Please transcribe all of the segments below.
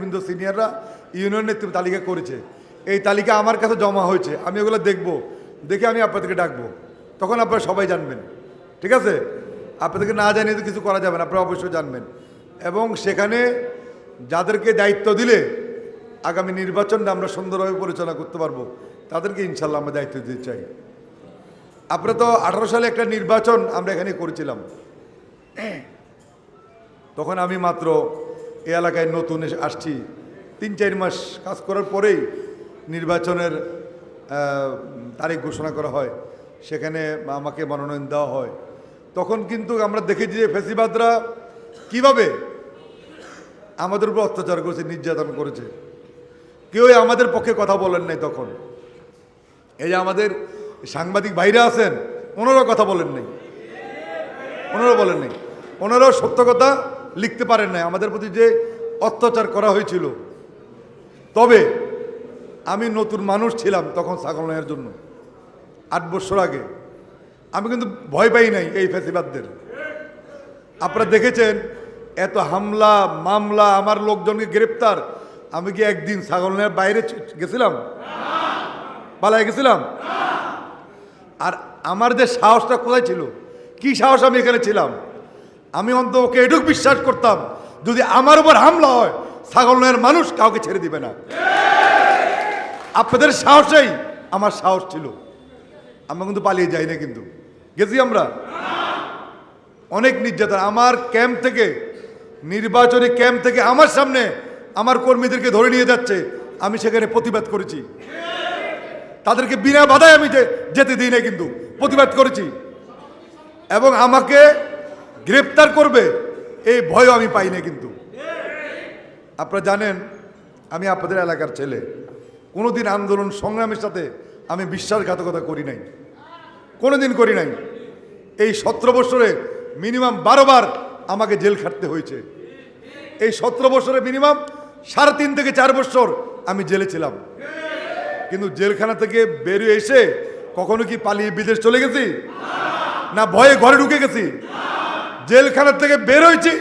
বৃন্দ সিনিয়ররা ইউনিয়ন নেতৃত্ব তালিকা করেছে। এই তালিকা আমার কাছে জমা হয়েছে। আমি ওগুলো দেখব। দেখে আমি আপনাদেরকে ডাকবো। তখন আপনারা সবাই জানবেন। ঠিক আছে? আপনাদেরকে না জানিয়ে তো কিছু করা যাবে না। আপনারা অবশ্যই জানবেন। এবং সেখানে যাদেরকে দায়িত্ব দিলে আগামী নির্বাচনটা আমরা সুন্দরভাবে পরিচালনা করতে পারব। তাদেরকে ইনশাল্লাহ আমরা দায়িত্ব দিতে চাই। আপনারা তো আঠারো সালে একটা নির্বাচন আমরা এখানে করেছিলাম। তখন আমি মাত্র এই এলাকায় নতুন এসে আসছি। তিন, চার মাস কাজ করার পরেই নির্বাচনের তারিখ ঘোষণা করা হয়। সেখানে আমাকে মনোনয়ন দেওয়া হয়। তখন কিন্তু আমরা দেখেছি যে ফেসিবাদরা কীভাবে আমাদের উপর অত্যাচার করেছে, নির্যাতন করেছে। কেউই আমাদের পক্ষে কথা বলেন নাই তখন। এই যে আমাদের সাংবাদিক ভাইরা আছেন, ওনারাও কথা বলেন নাই। ওনারাও বলেন নাই। ওনারাও সত্য কথা লিখতে পারেন নাই, আমাদের প্রতি যে অত্যাচার করা হয়েছিল। তবে আমি নতুন মানুষ ছিলাম তখন ছাগল নেওয়ার জন্য। আট বছর আগে। আমি কিন্তু ভয় পাই নাই এই ফেসিবাদদের। আপনারা দেখেছেন, এত হামলা, মামলা, আমার লোকজনকে গ্রেপ্তার। আমি কি একদিন ছাগল নেওয়ার বাইরে গেছিলাম? পালায় গেছিলাম? আর আমার যে সাহসটা কোথায় ছিল? কি সাহস আমি এখানে ছিলাম? আমি অন্ত ওকে এটুক বিশ্বাস করতাম, যদি আমার উপর হামলা হয়, ছাগল নয়ের মানুষ কাউকে ছেড়ে দিবে না। আপনাদের সাহসেই আমার সাহস ছিল। আমরা কিন্তু পালিয়ে যাই না কিন্তু। গেছি আমরা? অনেক নির্যাতন। আমার ক্যাম্প থেকে, নির্বাচনী ক্যাম্প থেকে আমার সামনে আমার কর্মীদেরকে ধরে নিয়ে যাচ্ছে। আমি সেখানে প্রতিবাদ করেছি। তাদেরকে বিনা বাধায় আমি যেতে দিই না কিন্তু। প্রতিবাদ করেছি। এবং আমাকে গ্রেপ্তার করবে, এই ভয়ও আমি পাই না কিন্তু। আপনারা জানেন, আমি আপনাদের এলাকার ছেলে। কোনোদিন আন্দোলন সংগ্রামের সাথে আমি বিশ্বাসঘাতকতা করি নাই। কোনোদিন করি নাই। এই সতেরো বছরে মিনিমাম বারোবার আমাকে জেল খাটতে হয়েছে। এই সতেরো বছরে মিনিমাম সাড়ে তিন থেকে চার বছর আমি জেলে ছিলাম। কিন্তু জেলখানা থেকে বেরিয়ে এসে কখনো কি পালিয়ে বিদেশ চলে গেছি? না ভয়ে ঘরে ঢুকে গেছি? জেলখানা থেকে বের হয়েছি,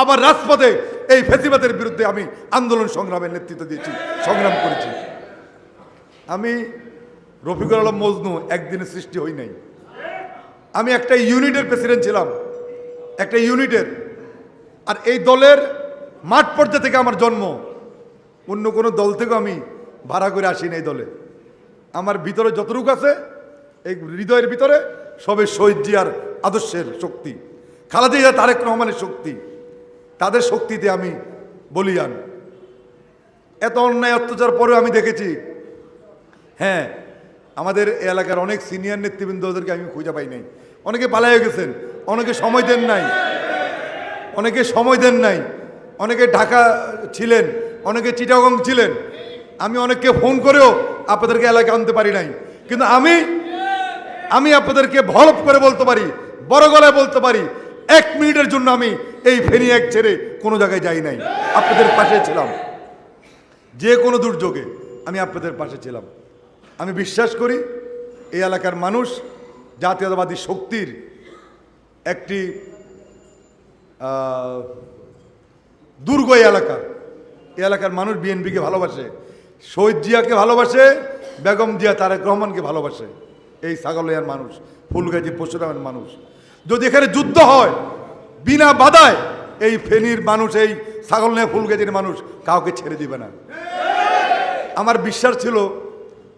আবার রাজপথে এই ফেসিবাদের বিরুদ্ধে আমি আন্দোলন সংগ্রামের নেতৃত্ব দিয়েছি, সংগ্রাম করেছি। আমি রফিকুল আলম মজনু একদিনে সৃষ্টি হই নাই। আমি একটা ইউনিটের প্রেসিডেন্ট ছিলাম, একটা ইউনিটের। আর এই দলের মাঠ পর্যায়ে থেকে আমার জন্ম। অন্য কোনো দল থেকেও আমি ভাড়া করে আসি না এই দলে। আমার ভিতরে যতটুকু আছে, এই হৃদয়ের ভিতরে সবে শহীদ জিয়ার আদর্শের শক্তি। খালাদি তারেক রহমানের শক্তি। তাদের শক্তিতে আমি বলিয়ান। এত অন্যায় অত্যাচার পরেও আমি দেখেছি। হ্যাঁ আমাদের এলাকার অনেক সিনিয়র নেতৃবৃন্দদেরকে আমি খুঁজে পাই নাই। অনেকে পালাইয়া গেছেন, অনেকে সময় দেন নাই। অনেকে সময় দেন নাই। অনেকে ঢাকা ছিলেন, অনেকে চিটাগং ছিলেন। আমি অনেককে ফোন করেও আপনাদেরকে এলাকায় আনতে পারি নাই। কিন্তু আমি আমি আপনাদেরকে ভলপ করে বলতে পারি, বড় গলায় বলতে পারি এক মিনিটের জন্য আমি এই ফেনি এক ছেড়ে কোনো জায়গায় যাই নাই। আপনাদের পাশে ছিলাম। যে কোনো দুর্যোগে আমি আপনাদের পাশে ছিলাম। আমি বিশ্বাস করি এই এলাকার মানুষ জাতীয়তাবাদী শক্তির একটি দুর্গ এলাকা। এই এলাকার মানুষ বিএনপিকে ভালোবাসে, শহীদ জিয়াকে ভালোবাসে, বেগম জিয়া তারেক রহমানকে ভালোবাসে। এই ছাগলিয়ার মানুষ, ফুলগাজী পরশুরামের মানুষ। যদি এখানে যুদ্ধ হয়, বিনা বাধায় এই ফেনীর মানুষ, এই ছাগলনিয়া ফুলগাজির মানুষ কাউকে ছেড়ে দিবে না। আমার বিশ্বাস ছিল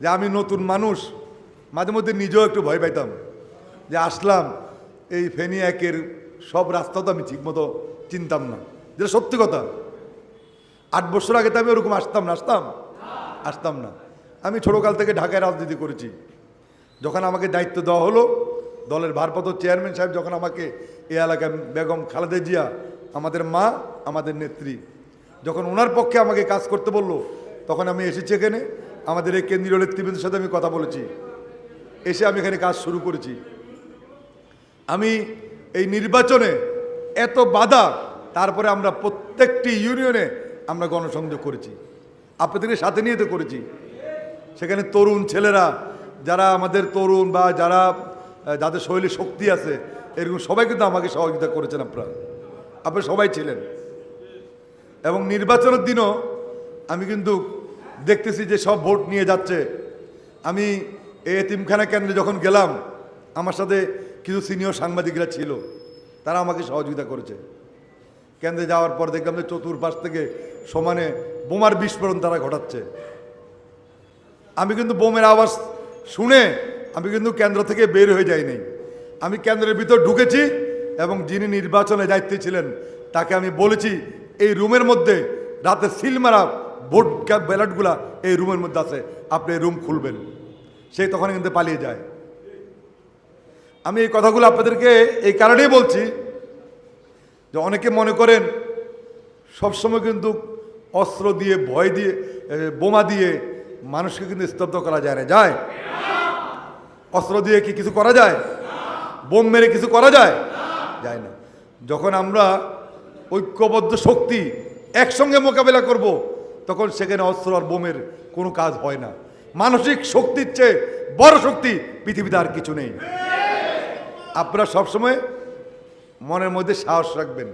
যে আমি নতুন মানুষ, মাঝে মধ্যে নিজেও একটু ভয় পাইতাম যে আসলাম, এই ফেনী একের সব রাস্তা তো আমি ঠিকমতো চিনতাম না। যেটা সত্যি কথা, আট বছর আগে তো আমি ওরকম আসতাম না, আসতাম? আসতাম না। আমি ছোটোকাল থেকে ঢাকায় রাজনীতি করেছি। যখন আমাকে দায়িত্ব দেওয়া হলো দলের ভারপ্রাপ্ত চেয়ারম্যান সাহেব যখন আমাকে এ এলাকায় বেগম খালেদা জিয়া, আমাদের মা, আমাদের নেত্রী, যখন ওনার পক্ষে আমাকে কাজ করতে বলল, তখন আমি এসেছি এখানে, আমাদের এই কেন্দ্রীয় নেতৃবৃন্দের সাথে আমি কথা বলেছি। এসে আমি এখানে কাজ শুরু করেছি। আমি এই নির্বাচনে এত বাধা, তারপরে আমরা প্রত্যেকটি ইউনিয়নে আমরা গণসংযোগ করেছি। আপনাদেরকে সাথে নিয়ে তো করেছি। সেখানে তরুণ ছেলেরা, যারা আমাদের তরুণ বা যারা যাদের শরীরে শক্তি আছে, এরকম সবাই কিন্তু আমাকে সহযোগিতা করেছেন আপনারা। আপনারা সবাই ছিলেন। এবং নির্বাচনের দিনও আমি কিন্তু দেখতেছি যে সব ভোট নিয়ে যাচ্ছে। আমি এই এতিমখানা কেন্দ্রে যখন গেলাম, আমার সাথে কিছু সিনিয়র সাংবাদিকরা ছিল। তারা আমাকে সহযোগিতা করেছে। কেন্দ্রে যাওয়ার পর দেখলাম যে চতুর্পাশ থেকে সমানে বোমার বিস্ফোরণ তারা ঘটাচ্ছে। আমি কিন্তু বোমের আওয়াজ শুনে আমি কিন্তু কেন্দ্র থেকে বের হয়ে যাইনি। আমি কেন্দ্রের ভিতর ঢুকেছি এবং যিনি নির্বাচনে দায়িত্বে ছিলেন, তাকে আমি বলেছি, এই রুমের মধ্যে রাতে সিল মারা ভোট ব্যালটগুলা এই রুমের মধ্যে আছে, আপনি এই রুম খুলবেন। সে তখন কিন্তু পালিয়ে যায়। আমি এই কথাগুলো আপনাদেরকে এই কারণেই বলছি যে অনেকে মনে করেন, সবসময় কিন্তু অস্ত্র দিয়ে, ভয় দিয়ে বোমা দিয়ে মানুষকে কিন্তু স্তব্ধ করা যায় না। যায়? অস্ত্র দিয়ে কি কিছু করা যায়? বোম মেরে কিছু করা যায়? যায় না। যখন আমরা ঐক্যবদ্ধ শক্তি একসঙ্গে মোকাবেলা করব তখন সেখানে অস্ত্র আর বোমের কোনো কাজ হয় না। মানসিক শক্তির চেয়ে বড় শক্তি পৃথিবীতে আর কিছু নেই। আপনারা সবসময় মনের মধ্যে সাহস রাখবেন।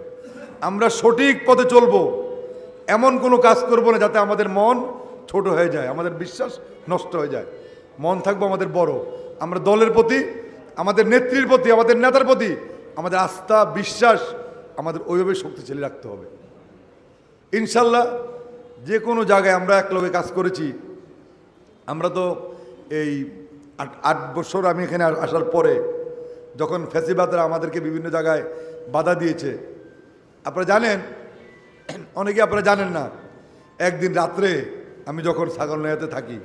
আমরা সঠিক পথে চলবো। এমন কোনো কাজ করব না যাতে আমাদের মন ছোট হয়ে যায় আমাদের বিশ্বাস নষ্ট হয়ে যায়। মন থাকব আমাদের বড়। আমরা দলের প্রতি, আমাদের নেত্রীর প্রতি, আমাদের নেতার প্রতি আমাদের আস্থা, বিশ্বাস, আমাদের ওইভাবে শক্তিশালী রাখতে হবে। ইনশাল্লাহ যে কোনো জায়গায় আমরা একলগে কাজ করেছি। আমরা তো এই আট আট বছর আমি এখানে আসার পরে যখন ফ্যাসিবাদরা আমাদেরকে বিভিন্ন জায়গায় বাধা দিয়েছে, আপনারা জানেন, অনেকে আপনারা জানেন না, একদিন রাত্রে আমি যখন সাগরনাইয়াতে থাকি,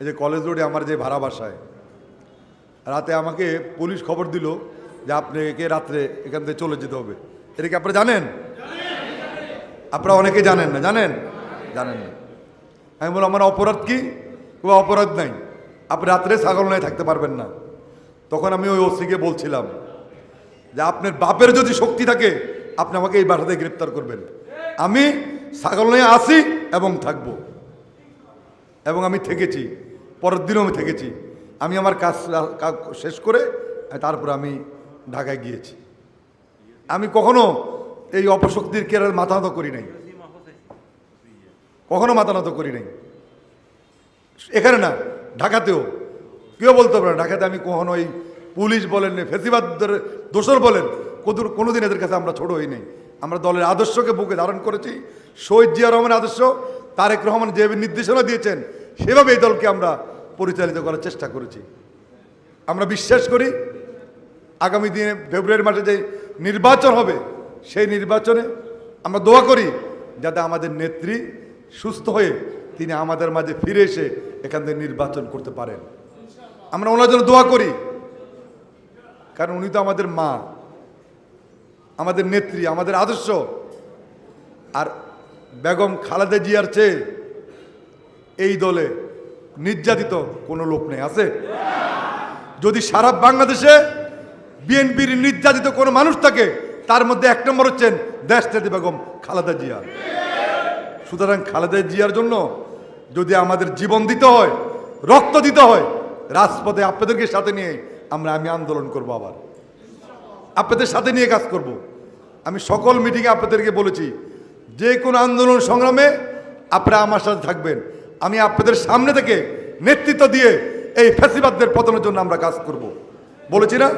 এই যে কলেজ রোডে আমার যে ভাড়া বাসায় রাতে আমাকে পুলিশ খবর দিল যে আপনাকে রাত্রে এখান থেকে চলে যেতে হবে। এটা কি আপনারা জানেন? আপনারা অনেকে জানেন না। জানেন? জানেন না। আমি বললাম, আমার অপরাধ কি? কোনো অপরাধ নাই। আপনি রাত্রে ছাগলনায় থাকতে পারবেন না। তখন আমি ওই ওসিকে বলছিলাম যে, আপনার বাপের যদি শক্তি থাকে, আপনি আমাকে এই বাসাতে গ্রেপ্তার করবেন। আমি ছাগলনায় আসি এবং থাকব। এবং আমি থেকেছি। পরের দিনও আমি থেকেছি। আমি আমার কাজ শেষ করে তারপর আমি ঢাকায় গিয়েছি। আমি কখনো এই অপশক্তির কেরার মাথা নত করি নাই। কখনো মাথা নত করি নাই। এখানে না, ঢাকাতেও, কেউ বলতে পারে ঢাকাতে আমি কখনো এই পুলিশ বলেন ফেসিবাদদের দোষর বলেন কোনোদিন এদের কাছে আমরা ছোট হই নাই। আমরা দলের আদর্শকে বুকে ধারণ করেছি। শহীদ জিয়া রহমানের আদর্শ, তারেক রহমান যেভাবে নির্দেশনা দিয়েছেন, সেভাবে এই দলকে আমরা পরিচালিত করার চেষ্টা করেছি। আমরা বিশ্বাস করি, আগামী দিনে ফেব্রুয়ারি মাসে যে নির্বাচন হবে, সেই নির্বাচনে আমরা দোয়া করি যাতে আমাদের নেত্রী সুস্থ হয়ে তিনি আমাদের মাঝে ফিরে এসে এখান থেকে নির্বাচন করতে পারেন। আমরা ওনার জন্য দোয়া করি, কারণ উনি তো আমাদের মা, আমাদের নেত্রী, আমাদের আদর্শ। আর বেগম খালেদা জিয়ার চেয়ে এই দলে নির্যাতিত কোনো লোক নেই, আছে? যদি সারা বাংলাদেশে বিএনপির নির্যাতিত কোনো মানুষ থাকে, তার মধ্যে এক নম্বর হচ্ছেন দেশনেত্রী বেগম খালেদা জিয়া। সুতরাং খালেদা জিয়ার জন্য যদি আমাদের জীবন দিতে হয়, রক্ত দিতে হয়, রাজপথে আপনাদেরকে সাথে নিয়ে আমরা, আমি আন্দোলন করব আবার। আপনাদের সাথে নিয়ে কাজ করব। আমি সকল মিটিংয়ে আপনাদেরকে বলেছি, যে কোনো আন্দোলন সংগ্রামে আপনারা আমার সাথে থাকবেন। আমি আপনাদের সামনে থেকে নেতৃত্ব দিয়ে এই ফ্যাসিবাদদের পতনের জন্য আমরা কাজ করব। বলেছি না?